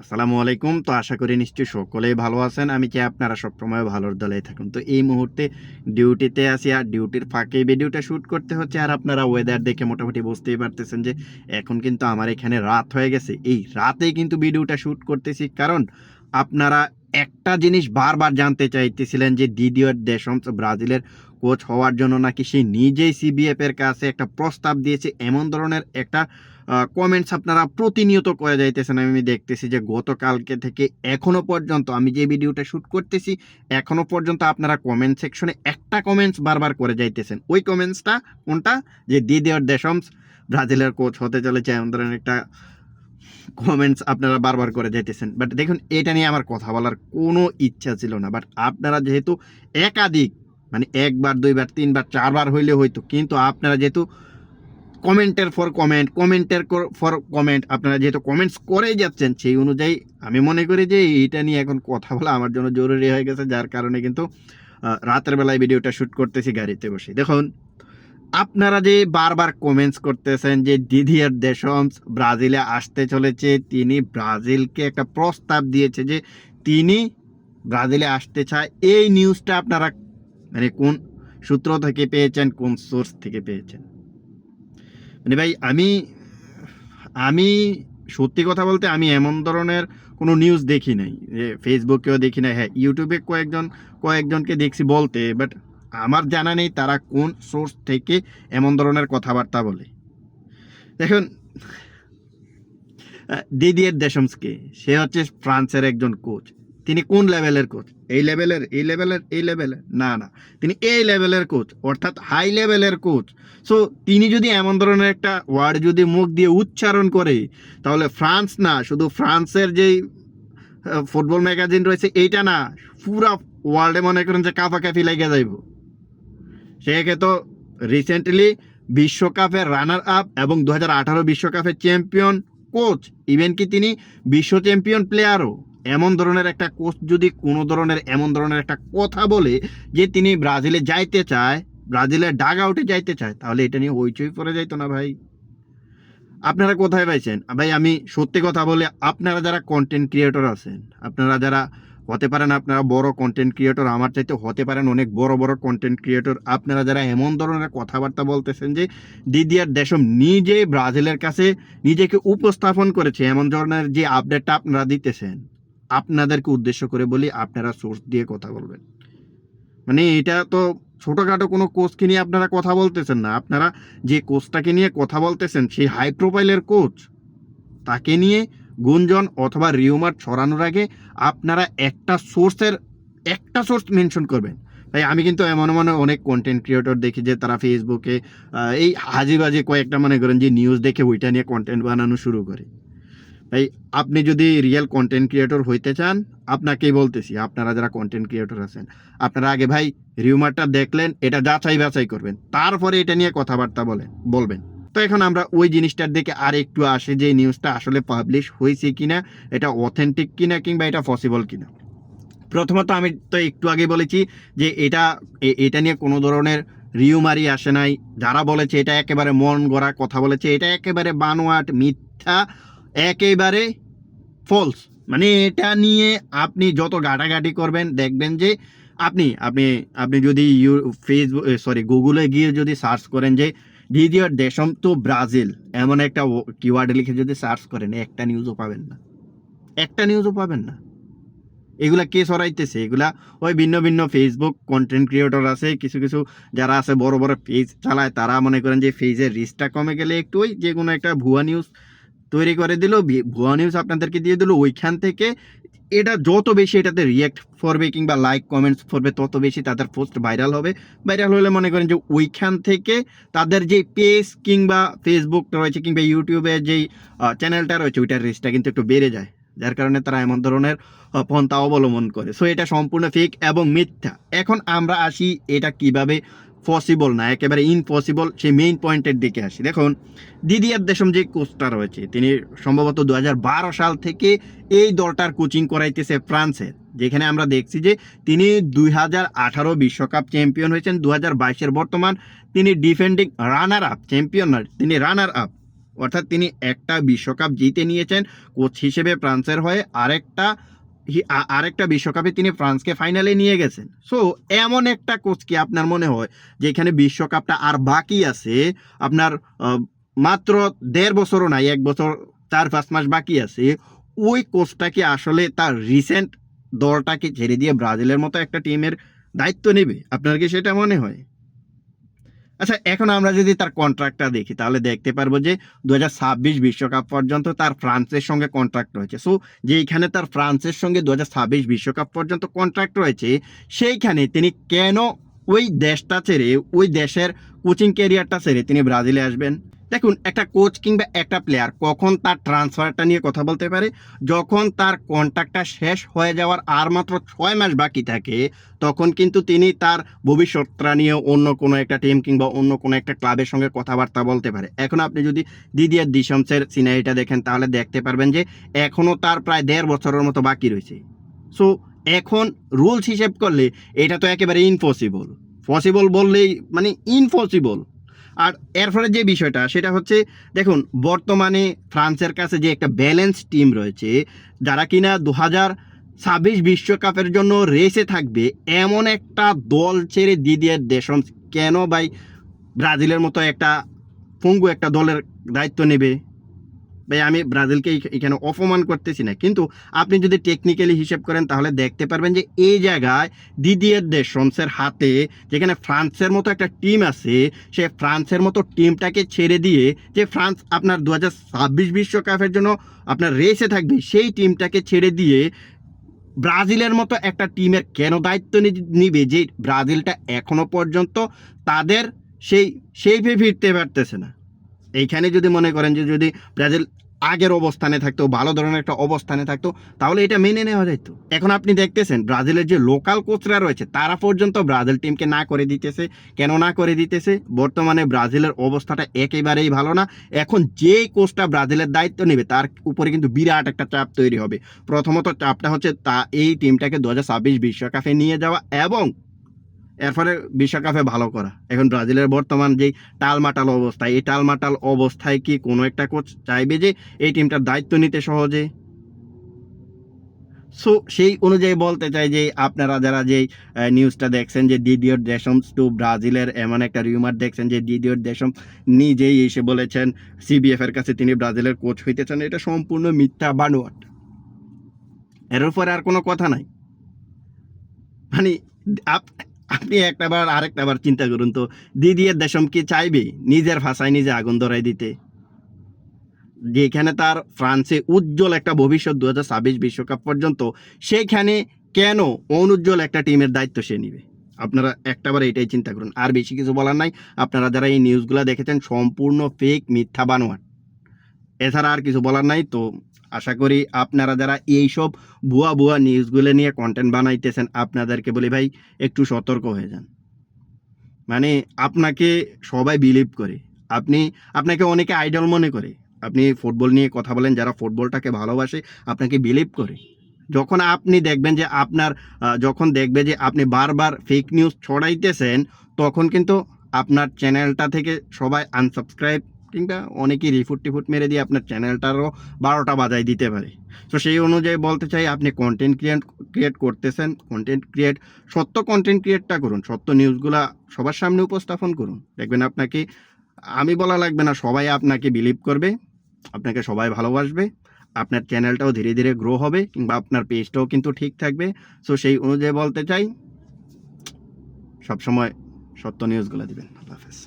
আসসালামু আলাইকুম। তো আশা করি নিশ্চয়ই সকলেই ভালো আছেন। আমি চাই আপনারা সবসময় ভালোর দলেই থাকুন। তো এই মুহূর্তে ডিউটিতে আছি আর ডিউটির ফাঁকে ভিডিওটা শ্যুট করতে হচ্ছে আর আপনারা ওয়েদার দেখে মোটামুটি বুঝতেই পারতেছেন যে এখন কিন্তু আমার এখানে রাত হয়ে গেছে। এই রাতেই কিন্তু ভিডিওটা শ্যুট করতেছি কারণ আপনারা একটা জিনিস বারবার জানতে চাইতেছিলেন যে দিদিওর দেশমস ব্রাজিলের কোচ হওয়ার জন্য নাকি সে নিজেই সিবিএফ এর কাছে একটা প্রস্তাব দিয়েছে। এমন ধরনের একটা কমেন্টস আপনারা প্রতিনিয়ত করে যাইতেছেন, আমি দেখতেছি যে গতকালকে থেকে এখনও পর্যন্ত আমি যে ভিডিওটা শ্যুট করতেছি, এখনও পর্যন্ত আপনারা কমেন্ট সেকশনে একটা কমেন্টস বারবার করে যাইতেছেন। ওই কমেন্টসটা কোনটা? যে দিদিওর দেশমস ব্রাজিলের কোচ হতে চলেছে, এমন ধরনের একটা কমেন্টস আপনারা বারবার করে যাইতেছেন। বাট দেখুন, এটা নিয়ে আমার কথা বলার কোনো ইচ্ছা ছিল না। বাট আপনারা যেহেতু একাধিক মানে একবার, দুইবার, তিনবার, চারবার হইলে হয়তো কিন্তু আপনারা যেহেতু কমেন্টের ফর কমেন্ট কমেন্টের ফর কমেন্ট আপনারা যেহেতু কমেন্টস করেই যাচ্ছেন, সেই অনুযায়ী আমি মনে করি যে এইটা নিয়ে এখন কথা বলা আমার জন্য জরুরি হয়ে গেছে, যার কারণে কিন্তু রাতের বেলায় ভিডিওটা শ্যুট করতেছি গাড়িতে বসে। দেখুন, আপনারা যে বারবার কমেন্টস করতেছেন যে দিদিয়ার দেশমস ব্রাজিলে আসতে চলেছে, তিনি ব্রাজিলকে একটা প্রস্তাব দিয়েছে যে তিনি ব্রাজিলে আসতে চায়, এই নিউজটা আপনারা মানে কোন সূত্র থেকে পেয়েছেন, কোন সোর্স থেকে পেয়েছেন? মানে ভাই, আমি আমি সত্যি কথা বলতে আমি এমন ধরনের কোনো নিউজ দেখি নাই। যে ফেসবুকেও দেখি নাই হ্যাঁ ইউটিউবে কয়েকজন, কয়েকজনকে দেখছি বলতে বাট আমার জানা নেই তারা কোন সোর্স থেকে এমন ধরনের কথাবার্তা বলে। দেখুন দিদিয়ের দেশমসকে সে হচ্ছে ফ্রান্সের একজন কোচ তিনি কোন লেভেলের কোচ এই লেভেলের এই লেভেলের এই লেভেলের। না না। তিনি এই লেভেলের কোচ অর্থাৎ হাই লেভেলের কোচ সো তিনি যদি এমন ধরনের একটা ওয়ার্ড যদি মুখ দিয়ে উচ্চারণ করে, তাহলে ফ্রান্স না, শুধু ফ্রান্সের যেই ফুটবল ম্যাগাজিন রয়েছে, এইটা না, পুরা ওয়ার্ল্ডে মনে করেন যে কাফাকাফি লেগে যাইব। সেকে তো রিসেন্টলি বিশ্বকাপের রানার আপ এবং দু হাজার আঠারো বিশ্বকাপের চ্যাম্পিয়ন কোচ ইভেন কি তিনি বিশ্ব চ্যাম্পিয়ন প্লেয়ারও এমন ধরনের একটা কোচ, যদি কোনো ধরনের এমন ধরনের একটা কথা বলে যে তিনি ব্রাজিলে যাইতে চায়, ব্রাজিলের ডাগ আউটে যাইতে চায়, তাহলে এটা নিয়ে হইচই পড়ে যাইতো না ভাই। আপনারা কোথায় পাইছেন? ভাই, আমি সত্যি কথা বলে আপনারা যারা কন্টেন্ট ক্রিয়েটর আছেন, আপনারা যারা হতে পারেন আপনারা বড় কন্টেন্ট ক্রিয়েটর আমার চাইতে হতে পারেন অনেক বড় বড় কন্টেন্ট ক্রিয়েটর আপনারা যারা এমন ধরনের কথাবার্তা বলতেছেন যে দিদিয়ার দেশম নিজে ব্রাজিলের কাছে নিজেকে উপস্থাপন করেছে, এমন ধরনের যে আপডেটটা আপনারা দিতেছেন আপনাদেরকে উদ্দেশ্য করে বলি, আপনারা সোর্স দিয়ে কথা বলবেন। মানে এটা তো ছোটোখাটো কোনো কোচকে নিয়ে আপনারা কথা বলতেছেন না। আপনারা যে কোচটাকে নিয়ে কথা বলতেছেন, সেই হাই প্রোফাইলের কোচ তাকে নিয়ে গুঞ্জন অথবা রিউমার ছড়ানোর আগে আপনারা একটা সোর্সের একটা সোর্স মেনশন করবেন। তাই আমি কিন্তু এমন এমন অনেক কন্টেন্ট ক্রিয়েটর দেখি যে তারা ফেসবুকে এই হাজিবাজি কয়েকটা মনে করেন যে নিউজ দেখে ওইটা নিয়ে কন্টেন্ট বানানো শুরু করে। তাই আপনি যদি রিয়েল কন্টেন্ট ক্রিয়েটর হইতে চান, আপনাকেই বলতেছি, আপনারা যারা কন্টেন্ট ক্রিয়েটর আছেন, আপনারা আগে ভাই রিউমারটা দেখলেন, এটা যাচাই বাছাই করবেন, তারপরে এটা নিয়ে কথাবার্তা বলেন, বলবেন। তো এখন আমরা ওই জিনিসটার দিকে আর একটু আসে, যে নিউজটা আসলে পাবলিশ হয়েছে কিনা, এটা অথেন্টিক কিনা কিংবা এটা পসিবল কিনা। প্রথমত আমি তো একটু আগে বলেছি যে এটা এটা নিয়ে কোনো ধরনের রিউমারি আসে নাই। যারা বলেছে এটা একেবারে মন গড়া কথা বলেছে, এটা একেবারে বানোয়াট মিথ্যা। একেবারে ফলস মানে এটা নিয়ে আপনি যত ঘাটাঘাটি করবেন, দেখবেন যে আপনি আপনি আপনি যদি ইউ ফেসবুক সরি গুগলে গিয়ে যদি সার্চ করেন যে দ্বিতীয় দেশম তো ব্রাজিল এমন একটা কিওয়ার্ড লিখে যদি সার্চ করেন, একটা নিউজও পাবেন না। একটা নিউজও পাবেন না। এগুলা কে সরাইতেছে এগুলা ওই ভিন্ন ভিন্ন ফেসবুক কন্টেন্ট ক্রিয়েটর আছে, কিছু কিছু যারা আছে, বড় বড় পেজ চালায়, তারা মনে করেন যে পেজের রিচটা কমে গেলে একটু ওই যে কোনো একটা ভুয়া নিউজ তৈরি করে দিল ভুয়া নিউজ আপনাদেরকে দিয়ে দিল, ওইখান থেকে এটা যত বেশি এটাতে রিয়াক্ট করবে কিংবা লাইক কমেন্টস করবে, তত বেশি তাদের পোস্ট ভাইরাল হবে। ভাইরাল হলে মনে করেন যে ওইখান থেকে তাদের যে পেজ কিংবা ফেসবুকটা রয়েছে কিংবা ইউটিউবে যেই চ্যানেলটা রয়েছে, ওইটার রিচটা কিন্তু একটু বেড়ে যায়। যার কারণে তারা এমন ধরনের পন্থা অবলম্বন করে। সো এটা সম্পূর্ণ ফেক এবং মিথ্যা। এখন আমরা আসি এটা কীভাবে পসিবল না, একেবারে ইনপসিবল সেই মেইন পয়েন্টের দিকে আসি। দেখুন দিদিয়ার দেশম যে কোচটা রয়েছে, তিনি সম্ভবত দু হাজার বারো সাল থেকে এই দলটার কোচিং করাইতেছে ফ্রান্সের যেখানে আমরা দেখছি যে তিনি দুই হাজার আঠারো বিশ্বকাপ চ্যাম্পিয়ন হয়েছেন দু হাজার বাইশের বর্তমান তিনি ডিফেন্ডিং রানার আপ চ্যাম্পিয়ন তিনি রানার আপ অর্থাৎ তিনি একটা বিশ্বকাপ জিতে নিয়েছেন কোচ হিসেবে ফ্রান্সের হয়ে আরেকটা আরেকটা বিশ্বকাপে তিনি ফ্রান্সকে ফাইনালে নিয়ে গেছেন। সো এমন একটা কোচ কি আপনার মনে হয় যে এখানে বিশ্বকাপটা আর বাকি আছে? আপনার মাত্র দেড় বছরও নাই, এক বছর, চার, পাঁচ মাস বাকি আছে। ওই কোচটা কি আসলে তার রিসেন্ট দলটাকে ছেড়ে দিয়ে ব্রাজিলের মতো একটা টিমের দায়িত্ব নেবে? আপনার কি সেটা মনে হয়? আচ্ছা এখন আমরা যদি তার কন্ট্রাক্টটা দেখি, তাহলে দেখতে পারব যে দু বিশ্বকাপ পর্যন্ত তার ফ্রান্সের সঙ্গে কন্ট্রাক্ট রয়েছে। সো যেইখানে তার ফ্রান্সের সঙ্গে দু বিশ্বকাপ পর্যন্ত কন্ট্রাক্ট রয়েছে, সেইখানে তিনি কেন ওই দেশটা ছেড়ে, ওই দেশের কোচিং কেরিয়ারটা ছেড়ে তিনি ব্রাজিলে আসবেন? দেখুন, একটা কোচ কিংবা একটা প্লেয়ার কখন তার ট্রান্সফারটা নিয়ে কথা বলতে পারে, যখন তার কন্ট্রাক্টটা শেষ হয়ে যাওয়ার আর মাত্র ছয় মাস বাকি থাকে, তখন কিন্তু তিনি তার ভবিষ্যৎটা নিয়ে অন্য কোনো একটা টিম কিংবা অন্য কোনো একটা ক্লাবের সঙ্গে কথাবার্তা বলতে পারে। এখন আপনি যদি দিদিয়ার দিশমসের সিনারিটা দেখেন, তাহলে দেখতে পারবেন যে এখনও তার প্রায় দেড় বছরের মতো বাকি রয়েছে। সো এখন রুলস হিসেব করলে এটা তো একেবারে ইনপসিবল পসিবল বললেই মানে ইনপসিবল আর এর ফলে যে বিষয়টা, সেটা হচ্ছে, দেখুন, বর্তমানে ফ্রান্সের কাছে যে একটা ব্যালেন্স টিম রয়েছে, যারা কিনা দু হাজার ছাব্বিশ বিশ্বকাপের জন্য রেসে থাকবে, এমন একটা দল ছেড়ে দিদিয়ার দেশম কেন ভাই ব্রাজিলের মতো একটা পঙ্গু একটা দলের দায়িত্ব নেবে? ভাই, আমি ব্রাজিলকে এখানে অপমান করতেছি না। কিন্তু আপনি যদি টেকনিক্যালি হিসেব করেন, তাহলে দেখতে পারবেন যে এই জায়গায় দিদিয়ার দেশমসের হাতে যেখানে ফ্রান্সের মতো একটা টিম আছে, সে ফ্রান্সের মতো টিমটাকে ছেড়ে দিয়ে যে ফ্রান্স আপনার দু ছাব্বিশ বিশ্বকাপের জন্য আপনার রেসে থাকবে, সেই টিমটাকে ছেড়ে দিয়ে ব্রাজিলের মতো একটা টিমের কেন দায়িত্ব নিবে যে ব্রাজিলটা এখনও পর্যন্ত তাদের সেই, সেইভাবে ফিরতে পারতেছে না। এইখানে যদি মনে করেন যে যদি ব্রাজিল আগের অবস্থানে থাকতো, ভালো ধরনের একটা অবস্থানে থাকতো, তাহলে এটা মেনে নেওয়া যেত এখন আপনি দেখতেছেন, ব্রাজিলের যে লোকাল কোচরা রয়েছে, তারা পর্যন্ত ব্রাজিল টিমকে না করে দিতেছে। কেন না করে দিতেছে? বর্তমানে ব্রাজিলের অবস্থাটা একেবারেই ভালো না। এখন যেই কোচটা ব্রাজিলের দায়িত্ব নেবে, তার উপরে কিন্তু বিরাট একটা চাপ তৈরি হবে। প্রথমত চাপটা হচ্ছে তা, এই টিমটাকে দু হাজার ছাব্বিশ বিশ্বকাপে নিয়ে যাওয়া এবং এর ফলে বিশ্বকাপে ভালো করা। এখন ব্রাজিলের বর্তমান যেই টালমাটাল অবস্থা এই টালমাটাল অবস্থায় কি কোনো একটা কোচ চাইবে যে এই টিমটার দায়িত্ব নিতে সহজে? সো সেই অনুযায়ী বলতে চাই যে আপনারা যারা আহ, নিউজটা দেখছেন যে দিদিওর দেশম টু ব্রাজিলের এমন একটা রিউমার দেখছেন যে দিদিওর দেশম নিজেই এসে বলেছেন সিবিএফ এর কাছে তিনি ব্রাজিলের কোচ হইতে চান এটা সম্পূর্ণ মিথ্যা বানোয়াট। এর উপরে আর কোনো কথা নাই। মানে আপ- আপনি একটা বার, আরেকটা বার চিন্তা করুন তো, দিদিয়ের দেশম কি চাইবে? নিজের ভাষায় নিজে আগুন ধরাই দিতে। যেখানে তার ফ্রান্সে উজ্জ্বল একটা ভবিষ্যৎ দু বিশ্বকাপ পর্যন্ত সেইখানে কেন অনুজ্জ্বল একটা টিমের দায়িত্ব সে নিবে? আপনারা একটাবার এটাই চিন্তা করুন। আর বেশি কিছু বলার নাই। আপনারা যারা এই নিউজগুলো দেখেছেন, সম্পূর্ণ ফেক মিথ্যা বানোয়াট। এছাড়া আর কিছু বলার নাই তো আশা করি আপনারা যারা এইসব ভুয়া ভুয়া নিউজগুলো নিয়ে কন্টেন্ট বানাইতেছেন, আপনাদেরকে বলি ভাই, একটু সতর্ক হয়ে যান। মানে আপনাকে সবাই বিলিভ করে। আপনি, আপনাকে অনেকে আইডল মনে করে। আপনি ফুটবল নিয়ে কথা বলেন, যারা ফুটবলটাকে ভালোবাসে, আপনাকে বিলিভ করে। যখন আপনি দেখবেন যে আপনার যখন দেখবে যে আপনি বারবার ফেক নিউজ ছড়াইতেছেন, তখন কিন্তু আপনার চ্যানেলটা থেকে সবাই আনসাবস্ক্রাইব কিংবা অনেকেই রিফুট টিফুট মেরে দিয়ে আপনার চ্যানেলটারও বারোটা বাজায় দিতে পারে। তো সেই অনুযায়ী বলতে চাই, আপনি কন্টেন্ট ক্রিয়েট ক্রিয়েট করতেছেন কন্টেন্ট ক্রিয়েট সত্য কন্টেন্ট ক্রিয়েটটা করুন, সত্য নিউজগুলা সবার সামনে উপস্থাপন করুন। দেখবেন আপনাকে, আমি বলা লাগবে না, সবাই আপনাকে বিলিভ করবে, আপনাকে সবাই ভালোবাসবে, আপনার চ্যানেলটাও ধীরে ধীরে গ্রো হবে, কিংবা আপনার পেজটাও কিন্তু ঠিক থাকবে। সো সেই অনুযায়ী বলতে চাই, সবসময় সত্য নিউজগুলো দিবেন। আল্লাহ হাফেজ।